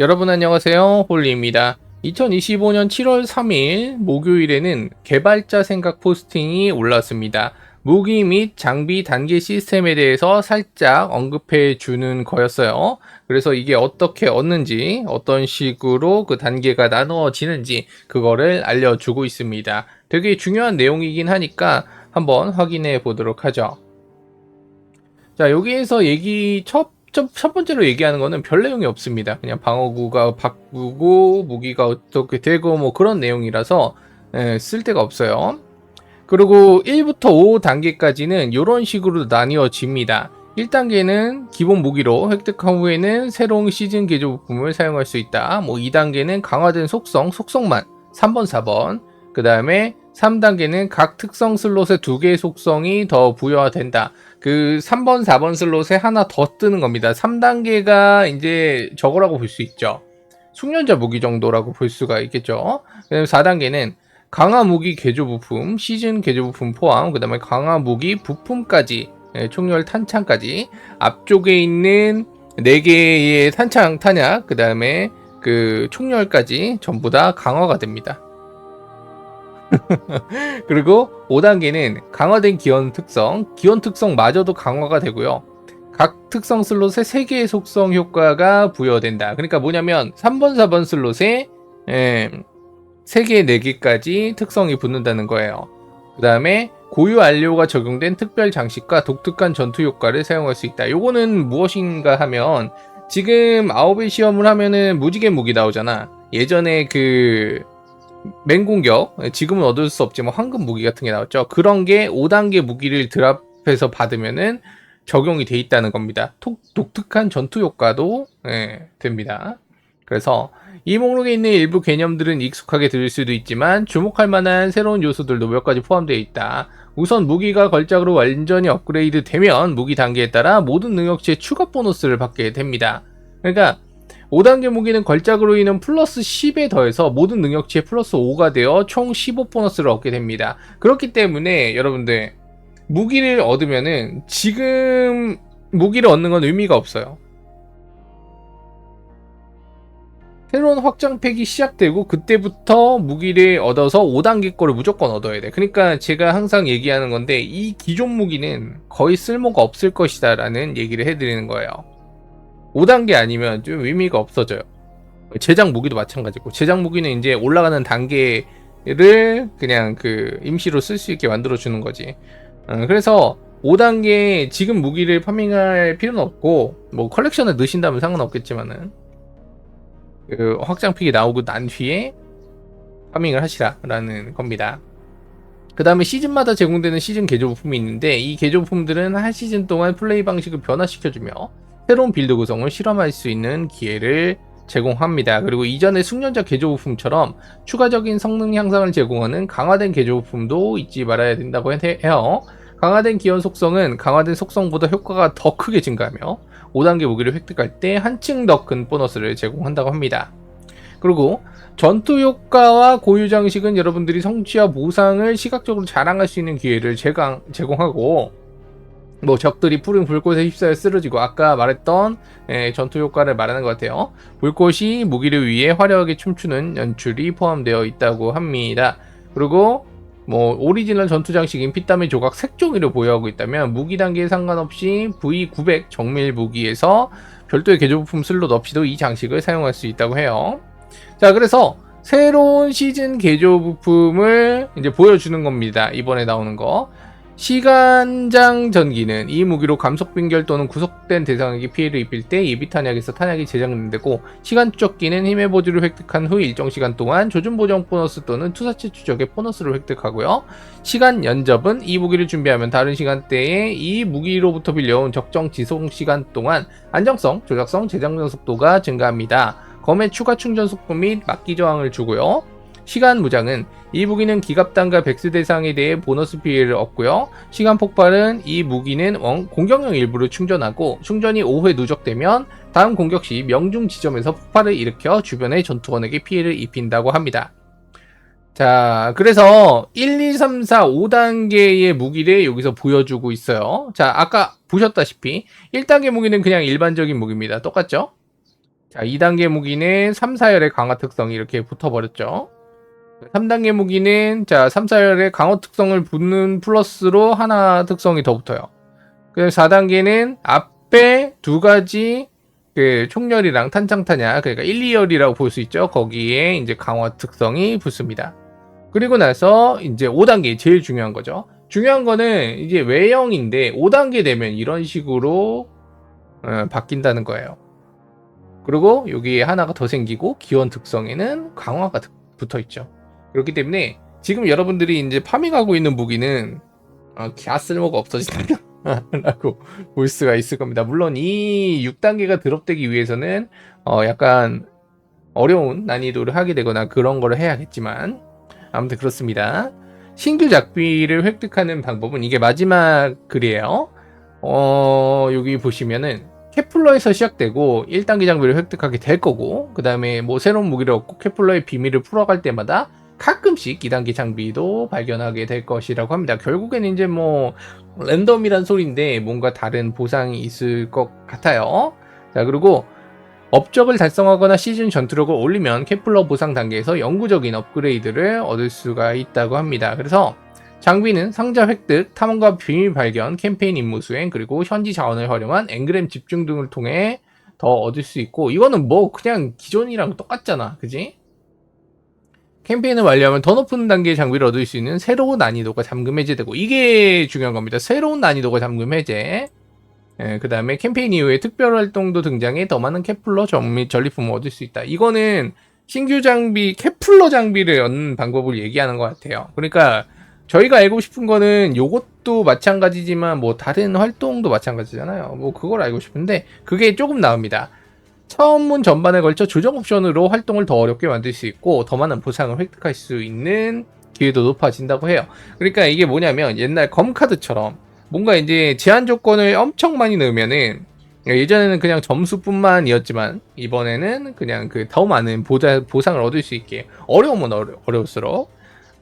여러분 안녕하세요. 홀리입니다. 2025년 7월 3일 목요일에는 개발자 생각 포스팅이 올랐습니다. 무기 및 장비 단계 시스템에 대해서 살짝 언급해 주는 거였어요. 그래서 이게 어떻게 얻는지, 어떤 식으로 그 단계가 나누어지는지, 그거를 알려주고 있습니다. 되게 중요한 내용이긴 하니까 한번 확인해 보도록 하죠. 자, 여기에서 얘기 첫, 첫, 첫 번째로 얘기하는 거는 별 내용이 없습니다. 그냥 방어구가 바꾸고 무기가 어떻게 되고 뭐 그런 내용이라서 예, 쓸데가 없어요. 그리고 1부터 5단계까지는 이런 식으로 나뉘어집니다. 1단계는 기본 무기로 획득한 후에는 새로운 시즌 개조 부품을 사용할 수 있다. 뭐 2단계는 강화된 속성, 속성만 3번, 4번. 그 다음에 3단계는 각 특성 슬롯에 두 개의 속성이 더 부여된다. 그 3번, 4번 슬롯에 하나 더 뜨는 겁니다. 3단계가 이제 저거라고 볼 수 있죠. 숙련자 무기 정도라고 볼 수가 있겠죠. 그다음에 4단계는 강화 무기 개조 부품, 시즌 개조 부품 포함, 그 다음에 강화 무기 부품까지, 예, 총열 탄창까지, 앞쪽에 있는 4개의 탄창 탄약, 그 다음에 그 총열까지 전부 다 강화가 됩니다. 그리고 5단계는 강화된 기원 특성, 기원 특성마저도 강화가 되고요. 각 특성 슬롯에 3개의 속성 효과가 부여된다. 그러니까 뭐냐면 3번, 4번 슬롯에 예, 3개, 4개까지 특성이 붙는다는 거예요. 그 다음에 고유 안료가 적용된 특별 장식과 독특한 전투 효과를 사용할 수 있다. 요거는 무엇인가 하면 지금 아홉의 시험을 하면은 무지개 무기 나오잖아. 예전에 그 맹공격, 지금은 얻을 수 없지만 황금 무기 같은 게 나왔죠. 그런 게 5단계 무기를 드랍해서 받으면은 적용이 돼 있다는 겁니다. 독, 독특한 전투 효과도 예, 됩니다. 그래서 이 목록에 있는 일부 개념들은 익숙하게 들릴 수도 있지만 주목할 만한 새로운 요소들도 몇 가지 포함되어 있다. 우선 무기가 걸작으로 완전히 업그레이드 되면 무기 단계에 따라 모든 능력치의 추가 보너스를 받게 됩니다. 그러니까 5단계 무기는 걸작으로 인한 플러스 10에 더해서 모든 능력치의 플러스 5가 되어 총 15 보너스를 얻게 됩니다. 그렇기 때문에 여러분들 무기를 얻으면은 지금 무기를 얻는 건 의미가 없어요. 새로운 확장팩이 시작되고 그때부터 무기를 얻어서 5단계 거를 무조건 얻어야 돼. 그러니까 제가 항상 얘기하는 건데 이 기존 무기는 거의 쓸모가 없을 것이다 라는 얘기를 해드리는 거예요. 5단계 아니면 좀 의미가 없어져요. 제작 무기도 마찬가지고 제작 무기는 이제 올라가는 단계를 그냥 그 임시로 쓸 수 있게 만들어 주는 거지. 어, 그래서 5단계 지금 무기를 파밍할 필요는 없고 뭐 컬렉션을 넣으신다면 상관없겠지만은 그 확장팩이 나오고 난 뒤에 파밍을 하시라라는 겁니다. 그 다음에 시즌마다 제공되는 시즌 개조 부품이 있는데 이 개조 부품들은 한 시즌 동안 플레이 방식을 변화시켜주며 새로운 빌드 구성을 실험할 수 있는 기회를 제공합니다. 그리고 이전의 숙련자 개조 부품처럼 추가적인 성능 향상을 제공하는 강화된 개조 부품도 잊지 말아야 된다고 해요. 강화된 기원 속성은 강화된 속성보다 효과가 더 크게 증가하며 5단계 무기를 획득할 때 한층 더 큰 보너스를 제공한다고 합니다. 그리고 전투 효과와 고유 장식은 여러분들이 성취와 보상을 시각적으로 자랑할 수 있는 기회를 제공하고 뭐 적들이 푸른 불꽃에 휩싸여 쓰러지고 아까 말했던 예, 전투 효과를 말하는 것 같아요. 불꽃이 무기를 위해 화려하게 춤추는 연출이 포함되어 있다고 합니다. 그리고 뭐 오리지널 전투 장식인 피땀의 조각 색종이를 보유하고 있다면 무기 단계에 상관없이 V900 정밀 무기에서 별도의 개조 부품 슬롯 없이도 이 장식을 사용할 수 있다고 해요. 자, 그래서 새로운 시즌 개조 부품을 이제 보여주는 겁니다. 이번에 나오는 거. 시간장 전기는 이 무기로 감속 빙결 또는 구속된 대상에게 피해를 입힐 때 예비 탄약에서 탄약이 제작되고 시간 추적기는 힘의 보조를 획득한 후 일정 시간 동안 조준 보정 보너스 또는 투사체 추적의 보너스를 획득하고요. 시간 연접은 이 무기를 준비하면 다른 시간대에 이 무기로부터 빌려온 적정 지속 시간 동안 안정성, 조작성, 재장전 속도가 증가합니다. 검의 추가 충전 속도 및 막기 저항을 주고요. 시간 무장은 이 무기는 기갑단과 백스 대상에 대해 보너스 피해를 얻고요. 시간 폭발은 이 무기는 공격용 일부를 충전하고 충전이 5회 누적되면 다음 공격 시 명중 지점에서 폭발을 일으켜 주변의 전투원에게 피해를 입힌다고 합니다. 자, 그래서 1, 2, 3, 4, 5단계의 무기를 여기서 보여주고 있어요. 자, 아까 보셨다시피 1단계 무기는 그냥 일반적인 무기입니다. 똑같죠? 자, 2단계 무기는 3, 4열의 강화 특성이 이렇게 붙어버렸죠. 3단계 무기는 자, 3, 4열의 강화 특성을 붙는 플러스로 하나 특성이 더 붙어요. 그래서 4단계는 앞에 두 가지 그 총열이랑 탄창타냐 그러니까 1, 2열이라고 볼 수 있죠. 거기에 이제 강화 특성이 붙습니다. 그리고 나서 이제 5단계 제일 중요한 거죠. 중요한 거는 이제 외형인데 5단계 되면 이런 식으로 어, 바뀐다는 거예요. 그리고 여기에 하나가 더 생기고 기원 특성에는 강화가 붙어 있죠. 그렇기 때문에 지금 여러분들이 이제 파밍하고 있는 무기는 어, 갸 쓸모가 없어진다. 라고 볼 수가 있을 겁니다. 물론 이 6단계가 드롭되기 위해서는 어 약간 어려운 난이도를 하게 되거나 그런 거를 해야겠지만 아무튼 그렇습니다. 신규 작비를 획득하는 방법은 이게 마지막 글이에요. 어 여기 보시면은 케플러에서 시작되고 1단계 장비를 획득하게 될 거고 그 다음에 뭐 새로운 무기를 얻고 케플러의 비밀을 풀어갈 때마다 가끔씩 2단계 장비도 발견하게 될 것이라고 합니다. 결국에는 이제 뭐 랜덤이란 소리인데 뭔가 다른 보상이 있을 것 같아요. 자 그리고 업적을 달성하거나 시즌 전투력을 올리면 케플러 보상 단계에서 영구적인 업그레이드를 얻을 수가 있다고 합니다. 그래서 장비는 상자 획득, 탐험과 비밀 발견, 캠페인 임무 수행, 그리고 현지 자원을 활용한 앵그램 집중 등을 통해 더 얻을 수 있고 이거는 뭐 그냥 기존이랑 똑같잖아. 그지? 캠페인을 완료하면 더 높은 단계의 장비를 얻을 수 있는 새로운 난이도가 잠금 해제되고 이게 중요한 겁니다. 새로운 난이도가 잠금 해제. 예, 그 다음에 캠페인 이후에 특별 활동도 등장해 더 많은 케플러 전 전리품을 얻을 수 있다. 이거는 신규 장비, 케플러 장비를 얻는 방법을 얘기하는 것 같아요. 그러니까 저희가 알고 싶은 거는 요것도 마찬가지지만 뭐 다른 활동도 마찬가지잖아요. 뭐 그걸 알고 싶은데 그게 조금 나옵니다. 처음문 전반에 걸쳐 조정 옵션으로 활동을 더 어렵게 만들 수 있고 더 많은 보상을 획득할 수 있는 기회도 높아진다고 해요. 그러니까 이게 뭐냐면 옛날 검카드처럼 뭔가 이제 제한 조건을 엄청 많이 넣으면은 예전에는 그냥 점수뿐만이었지만 이번에는 그냥 그 더 많은 보자, 보상을 얻을 수 있게 어려우면 어려, 어려울수록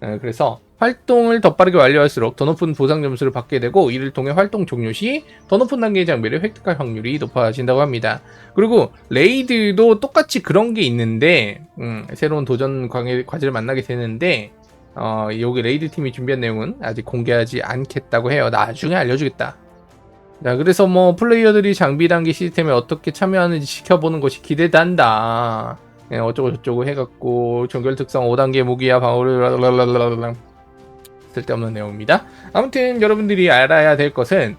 어, 그래서 활동을 더 빠르게 완료할수록 더 높은 보상 점수를 받게 되고 이를 통해 활동 종료 시 더 높은 단계의 장비를 획득할 확률이 높아진다고 합니다. 그리고 레이드도 똑같이 그런 게 있는데 음, 새로운 도전 과제를 만나게 되는데 어, 여기 레이드 팀이 준비한 내용은 아직 공개하지 않겠다고 해요. 나중에 알려주겠다. 자, 그래서 뭐 플레이어들이 장비 단계 시스템에 어떻게 참여하는지 지켜보는 것이 기대된다. 예, 어쩌고 저쩌고 해갖고 종결 특성 5단계 무기야 방어를 쓸데없는 내용입니다. 아무튼 여러분들이 알아야 될 것은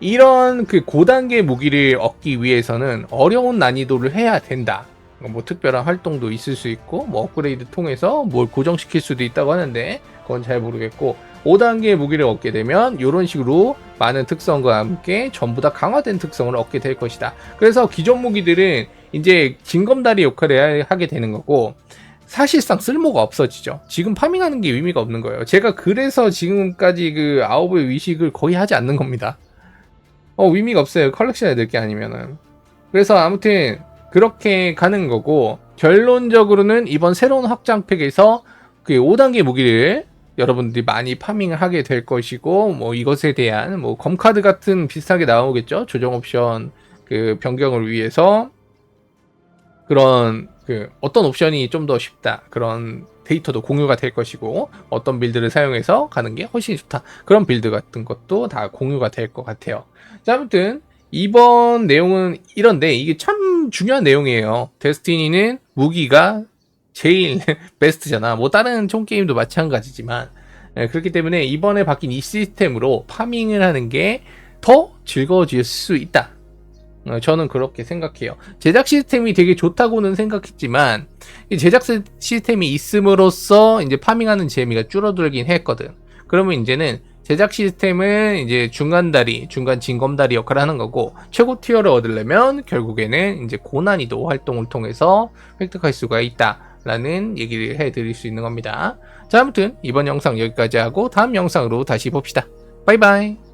이런 그 고단계 무기를 얻기 위해서는 어려운 난이도를 해야 된다. 뭐 특별한 활동도 있을 수 있고 뭐 업그레이드 통해서 뭘 고정시킬 수도 있다고 하는데 그건 잘 모르겠고 5단계 무기를 얻게 되면 이런 식으로 많은 특성과 함께 전부 다 강화된 특성을 얻게 될 것이다. 그래서 기존 무기들은 이제 징검다리 역할을 하게 되는 거고 사실상 쓸모가 없어지죠. 지금 파밍하는 게 의미가 없는 거예요. 제가 그래서 지금까지 그 아홉의 위식을 거의 하지 않는 겁니다. 어, 의미가 없어요. 컬렉션 해야 될게 아니면은. 그래서 아무튼 그렇게 가는 거고 결론적으로는 이번 새로운 확장팩에서 그 5단계 무기를 여러분들이 많이 파밍을 하게 될 것이고 뭐 이것에 대한 뭐 검카드 같은 비슷하게 나오겠죠. 조정 옵션 그 변경을 위해서 그런 그 어떤 옵션이 좀 더 쉽다. 그런 데이터도 공유가 될 것이고 어떤 빌드를 사용해서 가는 게 훨씬 좋다. 그런 빌드 같은 것도 다 공유가 될 것 같아요. 자 아무튼 이번 내용은 이런데 이게 참 중요한 내용이에요. 데스티니는 무기가 제일 베스트잖아. 뭐 다른 총 게임도 마찬가지지만. 네, 그렇기 때문에 이번에 바뀐 이 시스템으로 파밍을 하는 게 더 즐거워질 수 있다. 어, 저는 그렇게 생각해요. 제작 시스템이 되게 좋다고는 생각했지만 제작 시스템이 있음으로써 이제 파밍하는 재미가 줄어들긴 했거든. 그러면 이제는 제작 시스템은 이제 중간 다리, 중간 진검다리 역할을 하는 거고 최고 티어를 얻으려면 결국에는 이제 고난이도 활동을 통해서 획득할 수가 있다라는 얘기를 해드릴 수 있는 겁니다. 자 아무튼 이번 영상 여기까지 하고 다음 영상으로 다시 봅시다. 바이바이.